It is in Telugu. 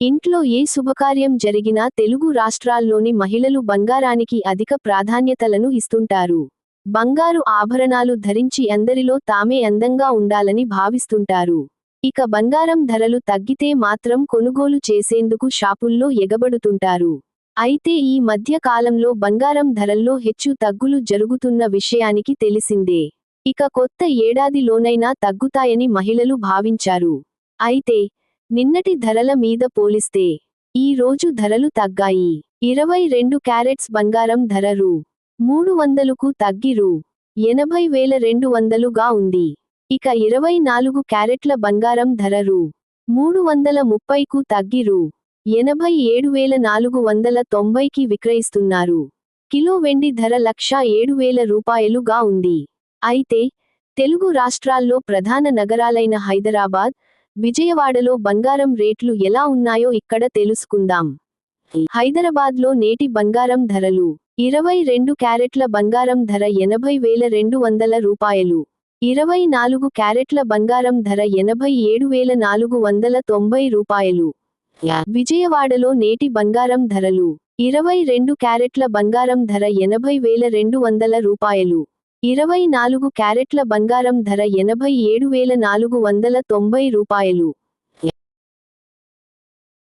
ఇంట్లో ఏ శుభకార్యం జరిగినా తెలుగు రాష్ట్రాల్లోని మహిళలు బంగారానికి అధిక ప్రాధాన్యతలను ఇస్తుంటారు. బంగారు ఆభరణాలు ధరించి అందరిలో తామే అందంగా ఉండాలని భావిస్తుంటారు. ఇక బంగారం ధరలు తగ్గితే మాత్రం కొనుగోలు చేసేందుకు షాపుల్లో ఎగబడుతుంటారు. అయితే ఈ మధ్య కాలంలో బంగారం ధరల్లో హెచ్చు తగ్గులు జరుగుతున్న విషయానికి తెలిసిందే. ఇక కొత్త ఏడాదిలోనైనా తగ్గుతాయని మహిళలు భావించారు. అయితే నిన్నటి ధరల మీద పోలిస్తే ఈ రోజు ధరలు తగ్గాయి. ఇరవై రెండు క్యారెట్స్ బంగారం ధర రూ. మూడు వందలకు తగ్గి రూ. ఎనభై వేల రెండు వందలుగా ఉంది. ఇక ఇరవై నాలుగు క్యారెట్ల బంగారం ధర రూ. మూడు వందల ముప్పైకు తగ్గి రూ. ఎనభై ఏడు వేల నాలుగు వందల తొంభైకి విక్రయిస్తున్నారు. కిలో వెండి ధర లక్ష ఏడు వేల రూపాయలుగా ఉంది. అయితే తెలుగు రాష్ట్రాల్లో ప్రధాన నగరాలైన హైదరాబాద్ విజయవాడలో బంగారం రేట్లు ఎలా ఉన్నాయో ఇక్కడ తెలుసుకుందాం. హైదరాబాద్లో నేటి బంగారం ధరలు ఇరవై రెండు క్యారెట్ల బంగారం ధర ఎనభై వేల రెండు వందల రూపాయలు. ఇరవై నాలుగు క్యారెట్ల బంగారం ధర ఎనభై ఏడు వేల నాలుగు వందల తొంభై రూపాయలు. విజయవాడలో నేటి బంగారం ధరలు ఇరవై రెండు క్యారెట్ల బంగారం ధర ఎనభై వేల రెండు వందల రూపాయలు. ఇరవై నాలుగు క్యారెట్ల బంగారం ధర ఎనభై ఏడు వేల నాలుగు వందల తొంభై రూపాయలు.